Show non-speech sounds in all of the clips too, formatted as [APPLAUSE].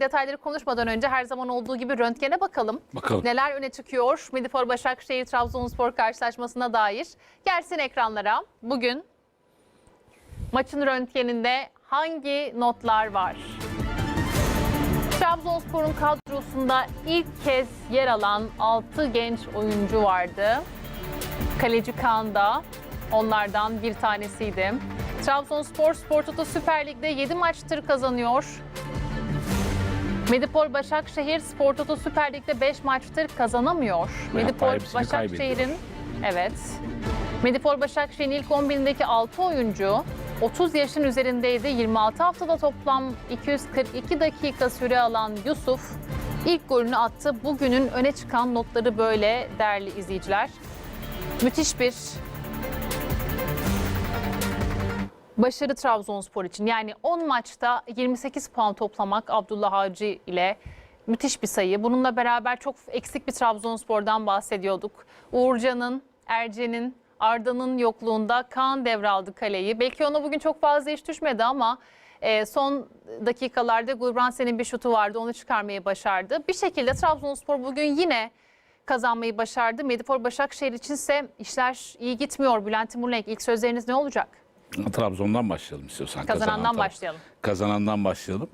Detayları konuşmadan önce her zaman olduğu gibi röntgene bakalım. Bakalım. Neler öne çıkıyor Medipol Başakşehir Trabzonspor karşılaşmasına dair. Gelsin ekranlara. Bugün maçın röntgeninde hangi notlar var? Trabzonspor'un kadrosunda ilk kez yer alan 6 genç oyuncu vardı. Kaleci Kaan da onlardan bir tanesiydi. Trabzonspor Spor Toto Süper Lig'de 7 maçtır kazanıyor. Medipol Başakşehir Spor Toto Süper Lig'de 5 maçtır kazanamıyor. Ve Medipol Başakşehir'in evet. Medipol Başakşehir'in ilk 11'indeki 6 oyuncu 30 yaşın üzerindeydi. 26 haftada toplam 242 dakika süre alan Yusuf ilk golünü attı. Bugünün öne çıkan notları böyle değerli izleyiciler. Müthiş bir başarı Trabzonspor için. Yani 10 maçta 28 puan toplamak Abdullah Avcı ile müthiş bir sayı. Bununla beraber çok eksik bir Trabzonspor'dan bahsediyorduk. Uğurcan'ın, Ercen'in, Arda'nın yokluğunda Kaan devraldı kaleyi. Belki ona bugün çok fazla iş düşmedi ama e, son dakikalarda Gulbransen'in bir şutu vardı. Onu çıkarmayı başardı. Bir şekilde Trabzonspor bugün yine kazanmayı başardı. Medipol Başakşehir içinse işler iyi gitmiyor. Bülent Timurlenk ilk sözleriniz ne olacak? Trabzon'dan başlayalım istiyorsan. Kazanandan Kazanan başlayalım. Kazanandan başlayalım.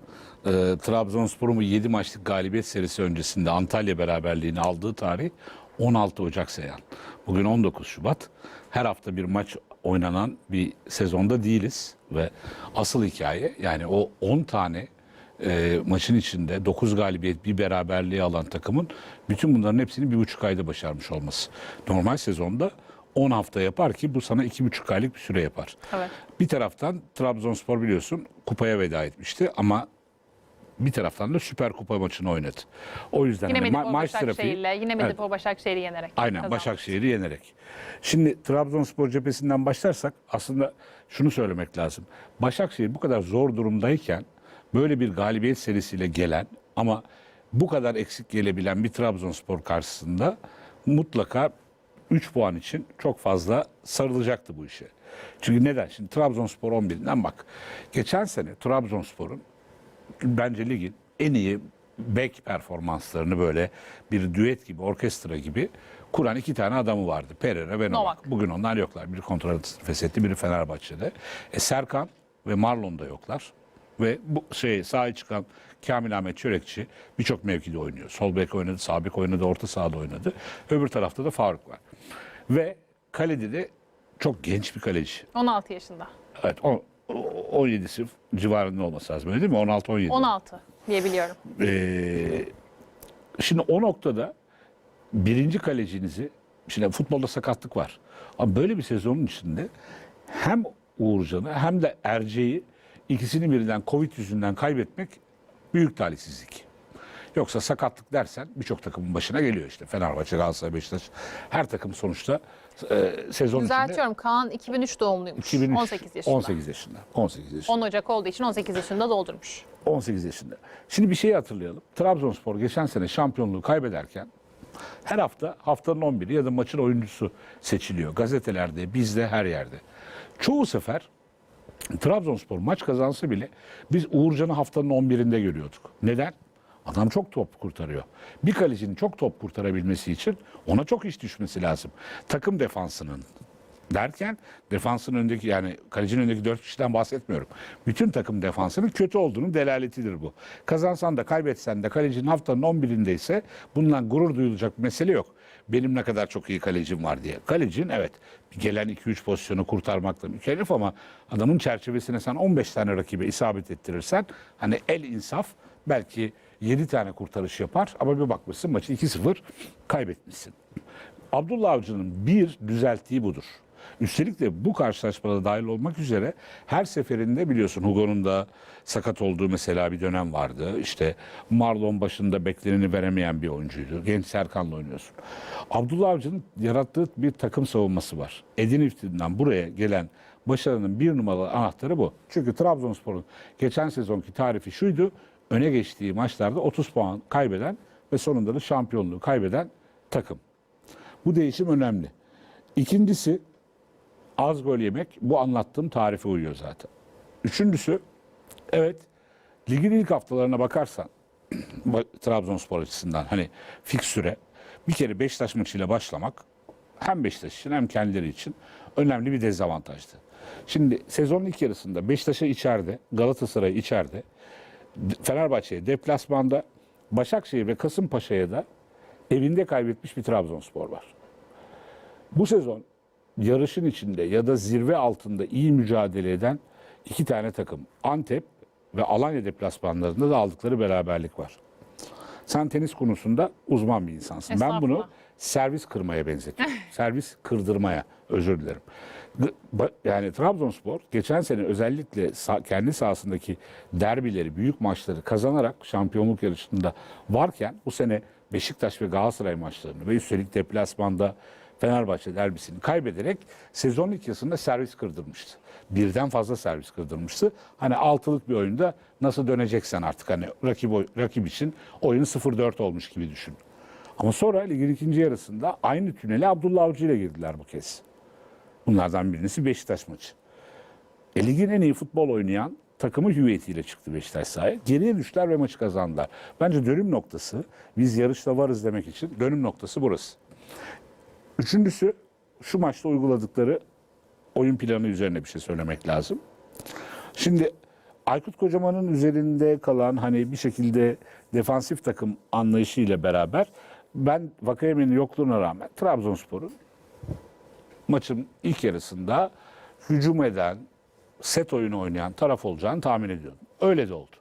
Ee, Trabzonspor'un bu 7 maçlık galibiyet serisi öncesinde Antalya beraberliğini aldığı tarih 16 Ocak Seyhan. Bugün 19 Şubat. Her hafta bir maç oynanan bir sezonda değiliz ve asıl hikaye yani o 10 tane e, maçın içinde 9 galibiyet bir beraberliği alan takımın bütün bunların hepsini bir buçuk ayda başarmış olması. Normal sezonda 10 hafta yapar ki bu sana iki buçuk aylık bir süre yapar. Evet. Bir taraftan Trabzonspor biliyorsun kupaya veda etmişti ama bir taraftan da Süper Kupa maçını oynadı. O yüzden Yine hani ma- maç trafiği yine Evet. Medipol Başakşehir'i yenerek. Aynen kazandı. Başakşehir'i yenerek. Şimdi Trabzonspor cephesinden başlarsak aslında şunu söylemek lazım. Başakşehir bu kadar zor durumdayken böyle bir galibiyet serisiyle gelen ama bu kadar eksik gelebilen bir Trabzonspor karşısında mutlaka 3 puan için çok fazla sarılacaktı bu işe. Çünkü neden? Şimdi Trabzonspor 11'inden bak. Geçen sene Trabzonspor'un bence ligin en iyi back performanslarını böyle bir düet gibi, orkestra gibi kuran iki tane adamı vardı. Pereira ve Novak. Novak. Bugün onlar yoklar. Biri kontrat feshetti, biri Fenerbahçe'de. E, Serkan ve Marlon da yoklar. Ve bu şey sahaya çıkan Kamil Ahmet Çörekçi birçok mevkide oynuyor. Sol bek oynadı, sağ bek oynadı, orta sahada oynadı. Öbür tarafta da Faruk var. Ve kalede de çok genç bir kaleci. 16 yaşında. Evet, o, o- 17'si civarında olması lazım öyle değil mi? 16-17. 16 diye biliyorum. Ee, şimdi o noktada birinci kalecinizi, şimdi futbolda sakatlık var. Ama böyle bir sezonun içinde hem Uğurcan'ı hem de Erce'yi ikisini birden Covid yüzünden kaybetmek büyük talihsizlik. Yoksa sakatlık dersen birçok takımın başına geliyor işte. Fenerbahçe, Galatasaray, Beşiktaş. Her takım sonuçta e, sezon içinde Düzeltiyorum Kaan 2003 doğumluymuş. 2003, 18 yaşında. 18 yaşında. 18 yaşında. 10 Ocak olduğu için 18 yaşında doldurmuş. 18 yaşında. Şimdi bir şeyi hatırlayalım. Trabzonspor geçen sene şampiyonluğu kaybederken her hafta haftanın 11'i ya da maçın oyuncusu seçiliyor. Gazetelerde, bizde, her yerde. Çoğu sefer Trabzonspor maç kazansa bile biz Uğurcan'ı haftanın 11'inde görüyorduk. Neden? Adam çok top kurtarıyor. Bir kalecinin çok top kurtarabilmesi için ona çok iş düşmesi lazım. Takım defansının derken defansın önündeki yani kalecinin önündeki dört kişiden bahsetmiyorum. Bütün takım defansının kötü olduğunun delaletidir bu. Kazansan da kaybetsen de kalecinin haftanın 11'indeyse bundan gurur duyulacak bir mesele yok. Benim ne kadar çok iyi kalecim var diye. Kalecin evet gelen 2-3 pozisyonu kurtarmakla mükellef ama adamın çerçevesine sen 15 tane rakibe isabet ettirirsen hani el insaf belki 7 tane kurtarış yapar ama bir bakmışsın maçı 2-0 kaybetmişsin. Abdullah Avcı'nın bir düzelttiği budur. Üstelik de bu karşılaşmada dahil olmak üzere her seferinde biliyorsun Hugo'nun da sakat olduğu mesela bir dönem vardı. İşte Marlon başında bekleneni veremeyen bir oyuncuydu. Genç Serkan'la oynuyorsun. Abdullah Avcı'nın yarattığı bir takım savunması var. Edinifti'den buraya gelen başarının bir numaralı anahtarı bu. Çünkü Trabzonspor'un geçen sezonki tarifi şuydu. Öne geçtiği maçlarda 30 puan kaybeden ve sonunda da şampiyonluğu kaybeden takım. Bu değişim önemli. İkincisi az gol yemek bu anlattığım tarife uyuyor zaten. Üçüncüsü evet ligin ilk haftalarına bakarsan [CLEARS THROAT] Ba- Trabzonspor açısından hani fikstüre bir kere Beşiktaş maçıyla başlamak hem Beşiktaş için hem kendileri için önemli bir dezavantajdı. Şimdi sezonun ilk yarısında Beşiktaş'a içeride, Galatasaray içeride, Fenerbahçe'ye deplasmanda, Başakşehir ve Kasımpaşa'ya da evinde kaybetmiş bir Trabzonspor var. Bu sezon yarışın içinde ya da zirve altında iyi mücadele eden iki tane takım. Antep ve Alanya deplasmanlarında da aldıkları beraberlik var. Sen tenis konusunda uzman bir insansın. Ben bunu servis kırmaya benzetiyorum. [LAUGHS] servis kırdırmaya özür dilerim. Yani Trabzonspor geçen sene özellikle kendi sahasındaki derbileri, büyük maçları kazanarak şampiyonluk yarışında varken bu sene Beşiktaş ve Galatasaray maçlarını ve üstelik deplasmanda Fenerbahçe derbisini kaybederek sezon ilk servis kırdırmıştı. Birden fazla servis kırdırmıştı. Hani altılık bir oyunda nasıl döneceksen artık hani rakip, rakip için oyun 0-4 olmuş gibi düşün. Ama sonra ligin ikinci yarısında aynı tünele Abdullah Avcı ile girdiler bu kez. Bunlardan birisi Beşiktaş maçı. E, ligin en iyi futbol oynayan takımı hüviyetiyle çıktı Beşiktaş sahaya. Geriye düştüler ve maçı kazandılar. Bence dönüm noktası, biz yarışta varız demek için dönüm noktası burası. Üçüncüsü şu maçta uyguladıkları oyun planı üzerine bir şey söylemek lazım. Şimdi Aykut Kocaman'ın üzerinde kalan hani bir şekilde defansif takım anlayışıyla beraber ben Vakayeme'nin yokluğuna rağmen Trabzonspor'un maçın ilk yarısında hücum eden, set oyunu oynayan taraf olacağını tahmin ediyordum. Öyle de oldu.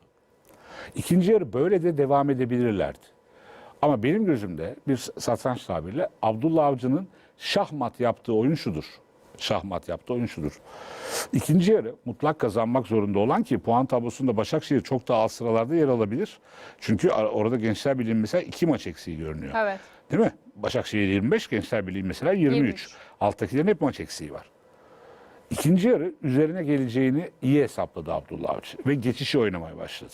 İkinci yarı böyle de devam edebilirlerdi. Ama benim gözümde bir satranç tabiriyle Abdullah Avcı'nın şahmat yaptığı oyun şudur. Şahmat yaptığı oyun şudur. İkinci yarı mutlak kazanmak zorunda olan ki puan tablosunda Başakşehir çok daha alt sıralarda yer alabilir. Çünkü orada Gençler Birliği mesela iki maç eksiği görünüyor. Evet. Değil mi? Başakşehir 25, Gençler Birliği mesela 23. 23. Alttakilerin hep maç eksiği var. İkinci yarı üzerine geleceğini iyi hesapladı Abdullah Avcı ve geçişi oynamaya başladı.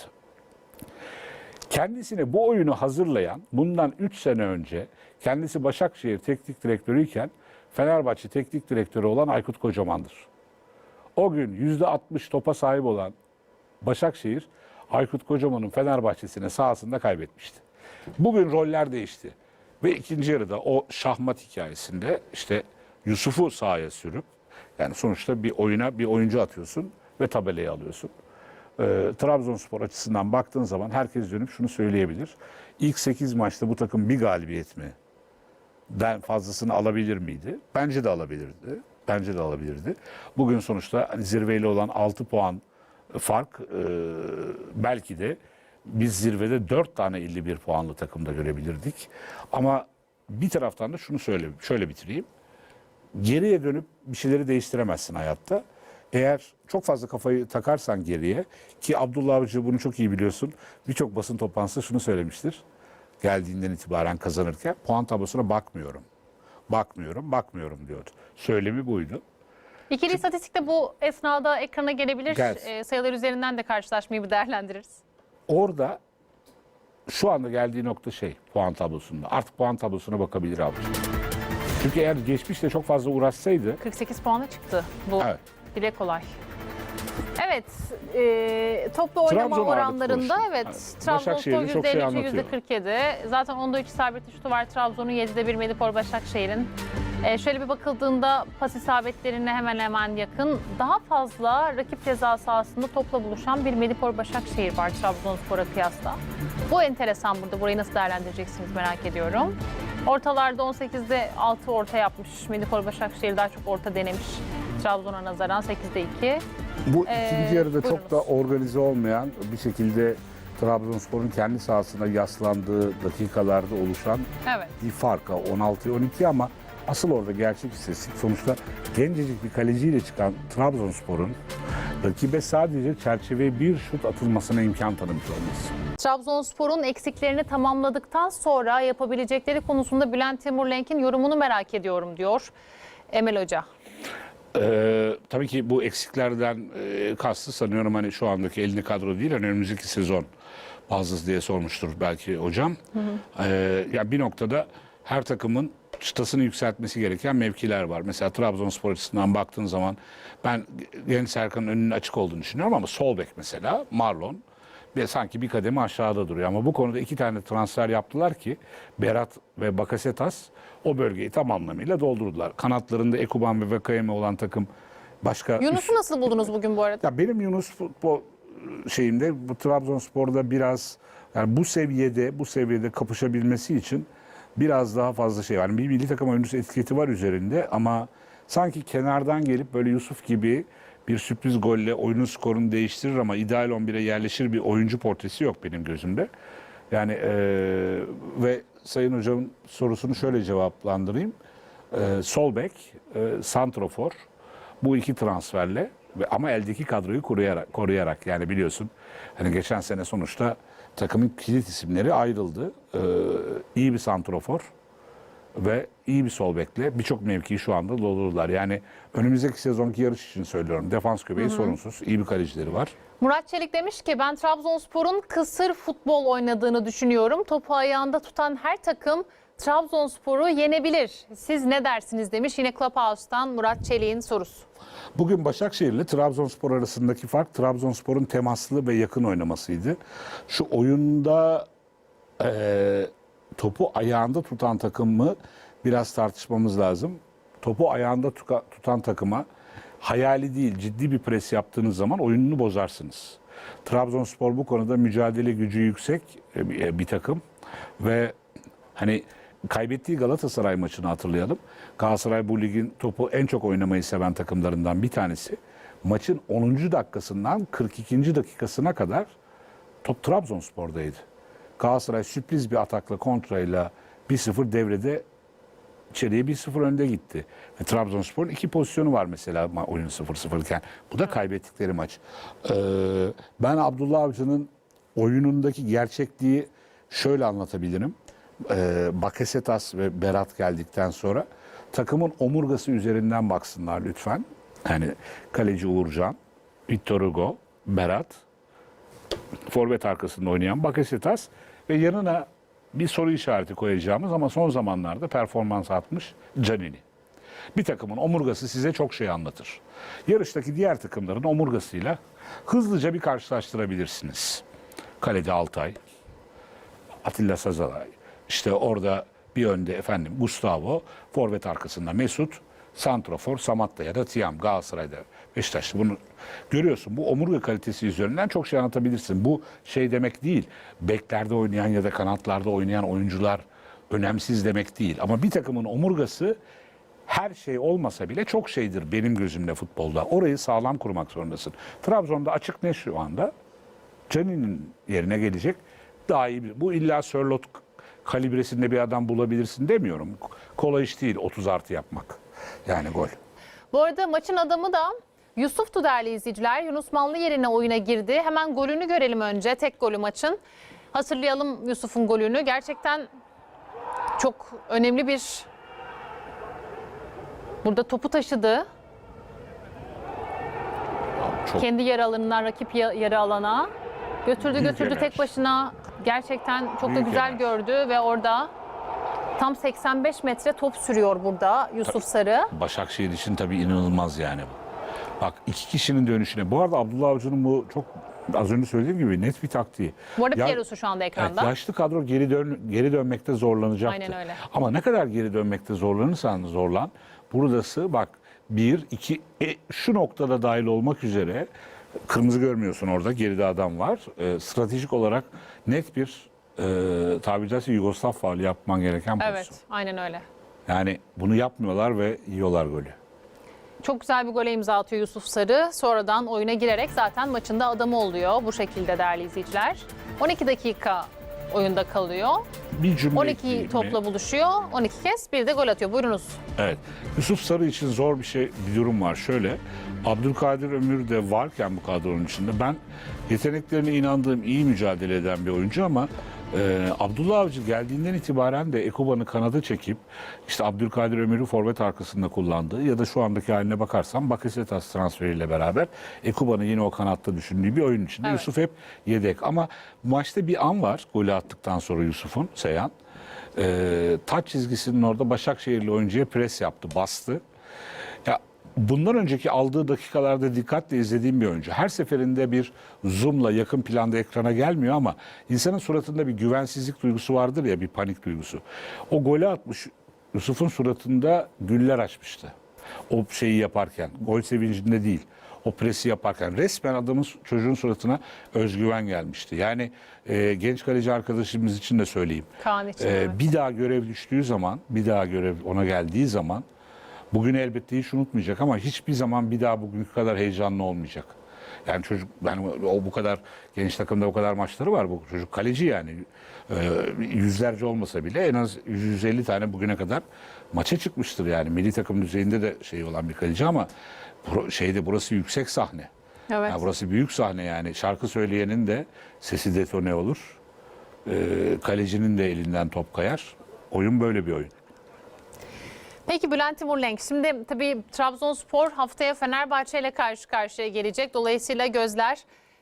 Kendisine bu oyunu hazırlayan bundan 3 sene önce kendisi Başakşehir teknik direktörüyken Fenerbahçe teknik direktörü olan Aykut Kocaman'dır. O gün %60 topa sahip olan Başakşehir Aykut Kocaman'ın Fenerbahçe'sine sahasında kaybetmişti. Bugün roller değişti. Ve ikinci yarıda o şahmat hikayesinde işte Yusuf'u sahaya sürüp yani sonuçta bir oyuna bir oyuncu atıyorsun ve tabelayı alıyorsun. Ee, Trabzonspor açısından baktığın zaman herkes dönüp şunu söyleyebilir. İlk 8 maçta bu takım bir galibiyet mi? Den fazlasını alabilir miydi? Bence de alabilirdi. Bence de alabilirdi. Bugün sonuçta hani zirveyle olan 6 puan fark e, belki de biz zirvede 4 tane 51 puanlı takımda görebilirdik. Ama bir taraftan da şunu söyle, şöyle bitireyim. Geriye dönüp bir şeyleri değiştiremezsin hayatta. Eğer çok fazla kafayı takarsan geriye ki Abdullah Avcı bunu çok iyi biliyorsun. Birçok basın toplantısında şunu söylemiştir. Geldiğinden itibaren kazanırken puan tablosuna bakmıyorum. Bakmıyorum, bakmıyorum diyordu. Söylemi buydu. İkili istatistikte bu esnada ekrana gelebilir. Gelsin. E, sayılar üzerinden de karşılaşmayı bir değerlendiririz. Orada şu anda geldiği nokta şey puan tablosunda. Artık puan tablosuna bakabilir Avcı. Çünkü eğer geçmişte çok fazla uğraşsaydı 48 puana çıktı. Bu Evet. Dile kolay. Evet, e, toplu oynama Trabzon oranlarında evet. Trabzonspor Başakşehir'de çok şey %52, anlatıyor. %47. Zaten onda 3 isabetli şutu var. Trabzon'un 7'de 1 Medipol Başakşehir'in. E, şöyle bir bakıldığında pas isabetlerine hemen hemen yakın. Daha fazla rakip ceza sahasında topla buluşan bir Medipol Başakşehir var Trabzonspor'a kıyasla. Bu enteresan burada. Burayı nasıl değerlendireceksiniz merak ediyorum. Ortalarda 18'de 6 orta yapmış. Medipol Başakşehir daha çok orta denemiş. Trabzon'a nazaran 8'de 2. Bu Ee, ikinci yarıda buyurunuz. çok da organize olmayan bir şekilde Trabzonspor'un kendi sahasına yaslandığı dakikalarda oluşan Evet. bir farka 16'ya 12 ama asıl orada gerçek istatistik sonuçta gencecik bir kaleciyle çıkan Trabzonspor'un rakibe sadece çerçeveye bir şut atılmasına imkan tanımış olması. Trabzonspor'un eksiklerini tamamladıktan sonra yapabilecekleri konusunda Bülent Timurlenk'in yorumunu merak ediyorum diyor Emel Hoca. Ee, tabii ki bu eksiklerden e, kastı sanıyorum hani şu andaki elini kadro değil hani önümüzdeki sezon bazısı diye sormuştur belki hocam. Ee, ya bir noktada her takımın çıtasını yükseltmesi gereken mevkiler var. Mesela Trabzonspor açısından baktığın zaman ben Genç Serkan'ın önünün açık olduğunu düşünüyorum ama sol bek mesela Marlon ve sanki bir kademe aşağıda duruyor. Ama bu konuda iki tane transfer yaptılar ki Berat ve Bakasetas o bölgeyi tam anlamıyla doldurdular. Kanatlarında Ekuban ve Vakayeme olan takım başka Yunus'u nasıl buldunuz bugün bu arada? ya benim Yunus futbol şeyinde bu Trabzonspor'da biraz yani bu seviyede bu seviyede kapışabilmesi için biraz daha fazla şey var. Bir milli takım oyuncusu etiketi var üzerinde ama sanki kenardan gelip böyle Yusuf gibi bir sürpriz golle oyunun skorunu değiştirir ama ideal 11'e yerleşir bir oyuncu portresi yok benim gözümde. Yani eee, ve Sayın Hocam'ın sorusunu şöyle cevaplandırayım. Eee sol eee, santrofor bu iki transferle ama eldeki kadroyu koruyarak, koruyarak yani biliyorsun hani geçen sene sonuçta takımın kilit isimleri ayrıldı. Ee, iyi bir santrofor ve iyi bir sol bekle birçok mevkiyi şu anda doldurdular. Yani önümüzdeki sezonki yarış için söylüyorum. Defans göbeği sorunsuz. iyi bir kalecileri var. Murat Çelik demiş ki ben Trabzonspor'un kısır futbol oynadığını düşünüyorum. Topu ayağında tutan her takım Trabzonspor'u yenebilir. Siz ne dersiniz demiş yine Clubhouse'tan Murat Çelik'in sorusu. Bugün Başakşehir ile Trabzonspor arasındaki fark Trabzonspor'un temaslı ve yakın oynamasıydı. Şu oyunda eee, topu ayağında tutan takım mı biraz tartışmamız lazım. Topu ayağında tuka- tutan takıma hayali değil ciddi bir pres yaptığınız zaman oyununu bozarsınız. Trabzonspor bu konuda mücadele gücü yüksek e, e, bir takım ve hani kaybettiği Galatasaray maçını hatırlayalım. Galatasaray bu ligin topu en çok oynamayı seven takımlarından bir tanesi. Maçın 10. dakikasından 42. dakikasına kadar top Trabzonspor'daydı. Galatasaray sürpriz bir atakla kontrayla 1-0 devrede içeriye 1-0 önde gitti. Ve Trabzonspor'un iki pozisyonu var mesela ma- oyun 0-0 iken. Bu da kaybettikleri maç. Ee, ben Abdullah Avcı'nın oyunundaki gerçekliği şöyle anlatabilirim. Ee, Bakasetas ve Berat geldikten sonra takımın omurgası üzerinden baksınlar lütfen. Yani kaleci Uğurcan, Victor Hugo, Berat, forvet arkasında oynayan Bakasetas ve yanına bir soru işareti koyacağımız ama son zamanlarda performans atmış Canini. Bir takımın omurgası size çok şey anlatır. Yarıştaki diğer takımların omurgasıyla hızlıca bir karşılaştırabilirsiniz. Kalede Altay, Atilla Sazalay, işte orada bir önde efendim Gustavo, forvet arkasında Mesut, Santrofor, Samatta ya da Tiam Galatasaray'da Beşiktaş'ta bunu görüyorsun. Bu omurga kalitesi üzerinden çok şey anlatabilirsin. Bu şey demek değil. Beklerde oynayan ya da kanatlarda oynayan oyuncular önemsiz demek değil. Ama bir takımın omurgası her şey olmasa bile çok şeydir benim gözümde futbolda. Orayı sağlam kurmak zorundasın. Trabzon'da açık ne şu anda? Canini'nin yerine gelecek daha iyi bir. Bu illa Sörlot kalibresinde bir adam bulabilirsin demiyorum. Kolay iş değil 30 artı yapmak. Yani gol. Bu arada maçın adamı da Yusuf'tu değerli izleyiciler. Yunus Manlı yerine oyuna girdi. Hemen golünü görelim önce. Tek golü maçın. Hatırlayalım Yusuf'un golünü. Gerçekten çok önemli bir burada topu taşıdı. Çok Kendi yarı alanından rakip ya- yarı alana götürdü Büyük götürdü enerji. tek başına. Gerçekten çok da Büyük güzel enerji. gördü ve orada tam 85 metre top sürüyor burada Yusuf Sarı. Başakşehir için tabii inanılmaz yani bu. Bak iki kişinin dönüşüne. Bu arada Abdullah Avcı'nın bu çok az önce söylediğim gibi net bir taktiği. Bu arada Ya- Piero'su şu anda ekranda. Evet, yaşlı kadro geri dön geri dönmekte zorlanacaktı. Aynen öyle. Ama ne kadar geri dönmekte zorlanırsan zorlan. Buradası bak bir, iki, e, şu noktada dahil olmak üzere kırmızı görmüyorsun orada geride adam var. E, stratejik olarak net bir e, tabiri caizse Yugoslav faali yapman gereken pozisyon. Evet, aynen öyle. Yani bunu yapmıyorlar ve yiyorlar golü. Çok güzel bir gole imza atıyor Yusuf Sarı. Sonradan oyuna girerek zaten maçında adamı oluyor bu şekilde değerli izleyiciler. 12 dakika oyunda kalıyor. Bir cümle 12 ekleyeyim mi? topla buluşuyor. 12 kez bir de gol atıyor. Buyurunuz. Evet. Yusuf Sarı için zor bir şey bir durum var. Şöyle. Abdülkadir Ömür de varken bu kadronun içinde ben yeteneklerine inandığım iyi mücadele eden bir oyuncu ama e, Abdullah Avcı geldiğinden itibaren de Ekuban'ı kanada çekip işte Abdülkadir Ömür'ü forvet arkasında kullandığı ya da şu andaki haline bakarsam Bakasetas transferiyle beraber Ekuban'ı yine o kanatta düşündüğü bir oyun içinde. Evet. Yusuf hep yedek ama maçta bir an var golü attıktan sonra Yusuf'un Seyhan. E, taç çizgisinin orada Başakşehirli oyuncuya pres yaptı, bastı. Bundan önceki aldığı dakikalarda dikkatle izlediğim bir oyuncu. Her seferinde bir zoomla yakın planda ekrana gelmiyor ama insanın suratında bir güvensizlik duygusu vardır ya bir panik duygusu. O golü atmış Yusuf'un suratında güller açmıştı. O şeyi yaparken, gol sevincinde değil. O presi yaparken resmen adamın çocuğun suratına özgüven gelmişti. Yani e, genç kaleci arkadaşımız için de söyleyeyim. Kaan için, E, evet. Bir daha görev düştüğü zaman, bir daha görev ona geldiği zaman bugün elbette hiç unutmayacak ama hiçbir zaman bir daha bugünkü kadar heyecanlı olmayacak. Yani çocuk yani o bu kadar genç takımda o kadar maçları var bu çocuk kaleci yani Ee, yüzlerce olmasa bile en az 150 tane bugüne kadar maça çıkmıştır yani milli takım düzeyinde de şey olan bir kaleci ama şeyde burası yüksek sahne. Evet. Ya burası büyük sahne yani şarkı söyleyenin de sesi detone olur. Ee, kalecinin de elinden top kayar. Oyun böyle bir oyun. Peki Bülent Timurlenk şimdi tabii Trabzonspor haftaya Fenerbahçe ile karşı karşıya gelecek. Dolayısıyla gözler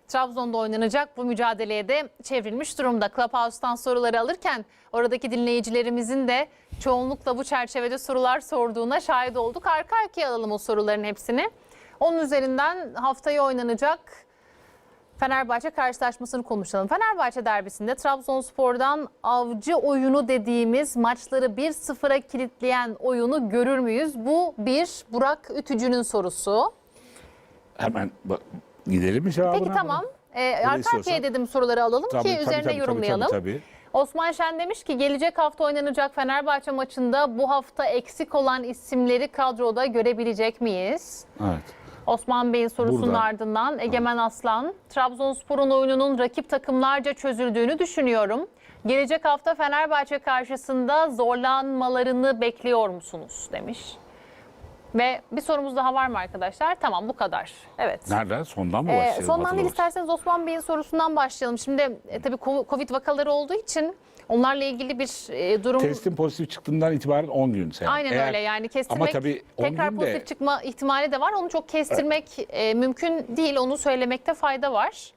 Trabzon'da oynanacak bu mücadeleye de çevrilmiş durumda. Clubhouse'tan soruları alırken oradaki dinleyicilerimizin de çoğunlukla bu çerçevede sorular sorduğuna şahit olduk. Arka arkaya alalım o soruların hepsini. Onun üzerinden haftaya oynanacak Fenerbahçe karşılaşmasını konuşalım. Fenerbahçe derbisinde Trabzonspor'dan avcı oyunu dediğimiz maçları 1-0'a kilitleyen oyunu görür müyüz? Bu bir Burak Ütücü'nün sorusu. Hemen bak, gidelim mi cevabına? Peki tamam. Ee, arka arkaya dedim soruları alalım Tabii, ki tabii, üzerine tabii, tabii, yorumlayalım. tabii, tabii. Osman Şen demiş ki gelecek hafta oynanacak Fenerbahçe maçında bu hafta eksik olan isimleri kadroda görebilecek miyiz? Evet. Osman Bey'in sorusunun Buradan. ardından Egemen Aslan, Trabzonspor'un oyununun rakip takımlarca çözüldüğünü düşünüyorum. Gelecek hafta Fenerbahçe karşısında zorlanmalarını bekliyor musunuz demiş. Ve bir sorumuz daha var mı arkadaşlar? Tamam bu kadar. Evet. Nereden? Sondan mı Ee, başlayalım? sondan değil isterseniz Osman Bey'in sorusundan başlayalım. Şimdi e, tabii Covid vakaları olduğu için onlarla ilgili bir e, durum... Testin pozitif çıktığından itibaren 10 gün. Sen. Aynen Eğer- öyle yani kestirmek tabii on tekrar de- pozitif çıkma ihtimali de var. Onu çok kestirmek e, mümkün değil. Onu söylemekte fayda var.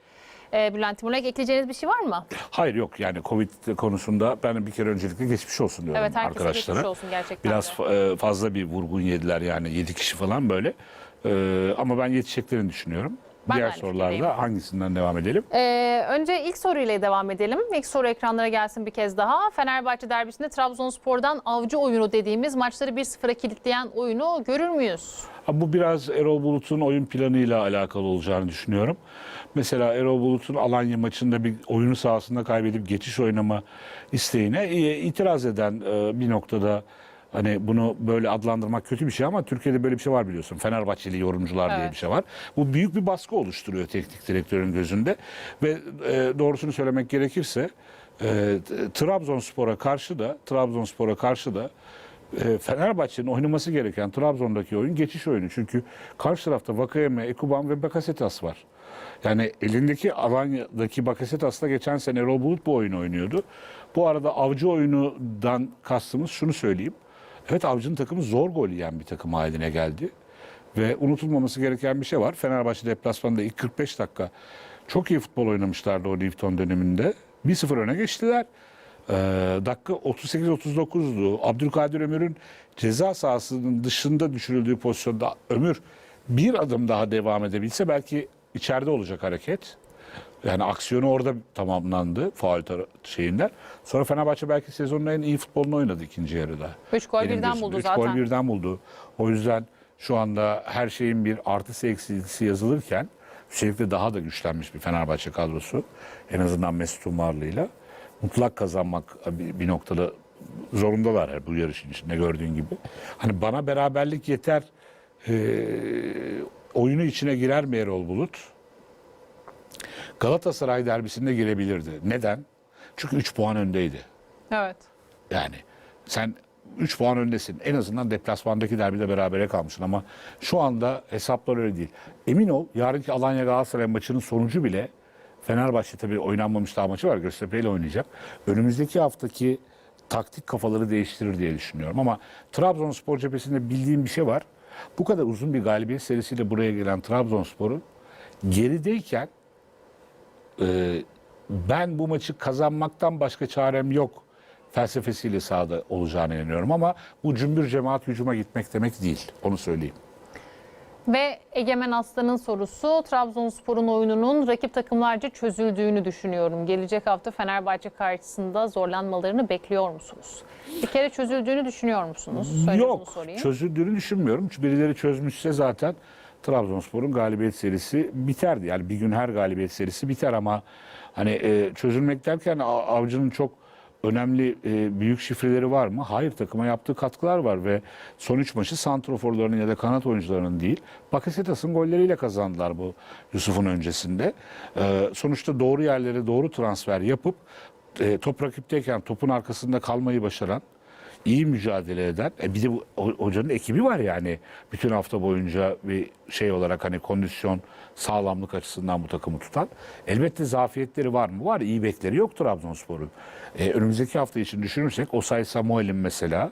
E, Bülent Timurlak ekleyeceğiniz bir şey var mı? Hayır yok yani Covid konusunda ben bir kere öncelikle geçmiş olsun diyorum Evet arkadaşlara. geçmiş olsun gerçekten Biraz de. e, fazla bir vurgun yediler yani 7 kişi falan böyle. Ee, ama ben yetişeceklerini düşünüyorum. Ben Diğer sorularda hangisinden devam edelim? Ee, önce ilk soruyla devam edelim. İlk soru ekranlara gelsin bir kez daha. Fenerbahçe derbisinde Trabzonspor'dan avcı oyunu dediğimiz maçları 1-0'a kilitleyen oyunu görür müyüz? Bu biraz Erol Bulut'un oyun planıyla alakalı olacağını düşünüyorum. Mesela Erol Bulut'un Alanya maçında bir oyunu sahasında kaybedip geçiş oynama isteğine e, itiraz eden e, bir noktada hani bunu böyle adlandırmak kötü bir şey ama Türkiye'de böyle bir şey var biliyorsun. Fenerbahçeli yorumcular diye Evet. bir şey var. Bu büyük bir baskı oluşturuyor teknik direktörün gözünde ve e, doğrusunu söylemek gerekirse e, Trabzonspor'a karşı da Trabzonspor'a karşı da e, Fenerbahçe'nin oynaması gereken Trabzon'daki oyun geçiş oyunu. Çünkü karşı tarafta Vakayeme, Ekuban ve Bakasetas var. Yani elindeki Alanya'daki Bakasetas'la geçen sene Erol Bulut bu oyunu oynuyordu. Bu arada avcı oyunundan kastımız şunu söyleyeyim. Evet avcının takımı zor gol yiyen bir takım haline geldi. Ve unutulmaması gereken bir şey var. Fenerbahçe deplasmanında ilk 45 dakika çok iyi futbol oynamışlardı o Newton döneminde. 1-0 öne geçtiler. Ee, dakika 38-39'du. Abdülkadir Ömür'ün ceza sahasının dışında düşürüldüğü pozisyonda Ömür bir adım daha devam edebilse belki içeride olacak hareket. Yani aksiyonu orada tamamlandı faul tara- şeyinden. Sonra Fenerbahçe belki sezonun en iyi futbolunu oynadı ikinci yarıda. Üç gol Benim birden gözümde. buldu Üç zaten. gol birden buldu. O yüzden şu anda her şeyin bir artısı eksisi yazılırken üstelik daha da güçlenmiş bir Fenerbahçe kadrosu. En azından Mesut Umarlı'yla. Mutlak kazanmak bir, noktada zorundalar her bu yarışın içinde gördüğün gibi. Hani bana beraberlik yeter eee, oyunu içine girer mi Erol Bulut? Galatasaray derbisinde girebilirdi. Neden? Çünkü 3 puan öndeydi. Evet. Yani sen 3 puan öndesin. En azından deplasmandaki derbide berabere kalmışsın ama şu anda hesaplar öyle değil. Emin ol yarınki Alanya Galatasaray maçının sonucu bile Fenerbahçe tabii oynanmamış daha maçı var. Göztepe ile oynayacak. Önümüzdeki haftaki taktik kafaları değiştirir diye düşünüyorum. Ama Trabzonspor cephesinde bildiğim bir şey var. Bu kadar uzun bir galibiyet serisiyle buraya gelen Trabzonspor'un gerideyken e, ben bu maçı kazanmaktan başka çarem yok felsefesiyle sahada olacağına inanıyorum ama bu cümbür cemaat hücuma gitmek demek değil. Onu söyleyeyim. Ve Egemen Aslan'ın sorusu Trabzonspor'un oyununun rakip takımlarca çözüldüğünü düşünüyorum. Gelecek hafta Fenerbahçe karşısında zorlanmalarını bekliyor musunuz? Bir kere çözüldüğünü düşünüyor musunuz? Söyle Yok, çözüldüğünü düşünmüyorum. Çünkü birileri çözmüşse zaten Trabzonspor'un galibiyet serisi biterdi. Yani bir gün her galibiyet serisi biter ama hani e, çözülmek derken Avcı'nın çok önemli e, büyük şifreleri var mı? Hayır takıma yaptığı katkılar var ve son üç maçı santroforlarının ya da kanat oyuncularının değil Bakasetas'ın golleriyle kazandılar bu Yusuf'un öncesinde. E, sonuçta doğru yerlere doğru transfer yapıp e, top rakipteyken topun arkasında kalmayı başaran iyi mücadele eden e bir de bu ho- hocanın ekibi var yani bütün hafta boyunca bir şey olarak hani kondisyon sağlamlık açısından bu takımı tutan. Elbette zafiyetleri var mı? Var. İyi bekleri yok Trabzonspor'un. E, önümüzdeki hafta için düşünürsek Osay Samuel'in mesela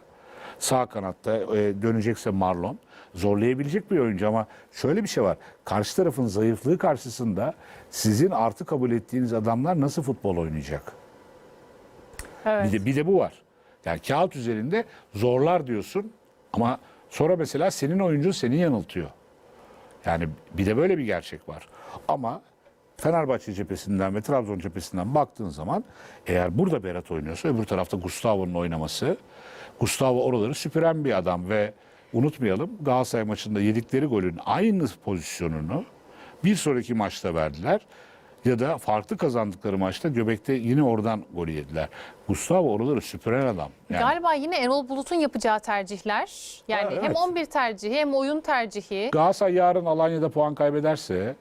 sağ kanatta e, dönecekse Marlon zorlayabilecek bir oyuncu ama şöyle bir şey var. Karşı tarafın zayıflığı karşısında sizin artı kabul ettiğiniz adamlar nasıl futbol oynayacak? Evet. Bir de, bir de bu var. Yani kağıt üzerinde zorlar diyorsun ama sonra mesela senin oyuncun seni yanıltıyor. Yani bir de böyle bir gerçek var. Ama Fenerbahçe cephesinden ve Trabzon cephesinden baktığın zaman eğer burada Berat oynuyorsa öbür tarafta Gustavo'nun oynaması Gustavo oraları süpüren bir adam ve unutmayalım Galatasaray maçında yedikleri golün aynı pozisyonunu bir sonraki maçta verdiler. Ya da farklı kazandıkları maçta Göbek'te yine oradan gol yediler. Gustavo oraları süpüren adam. Yani Galiba yine Erol Bulut'un yapacağı tercihler. Yani Ha, hem evet. 11 tercihi hem oyun tercihi. Galatasaray yarın Alanya'da puan kaybederse,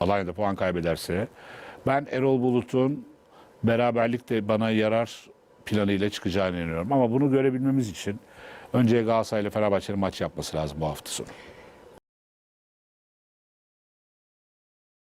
Alanya'da puan kaybederse ben Erol Bulut'un beraberlikte bana yarar planıyla çıkacağını inanıyorum. Ama bunu görebilmemiz için önce Galatasaray ile Fenerbahçe'nin maç yapması lazım bu hafta sonu.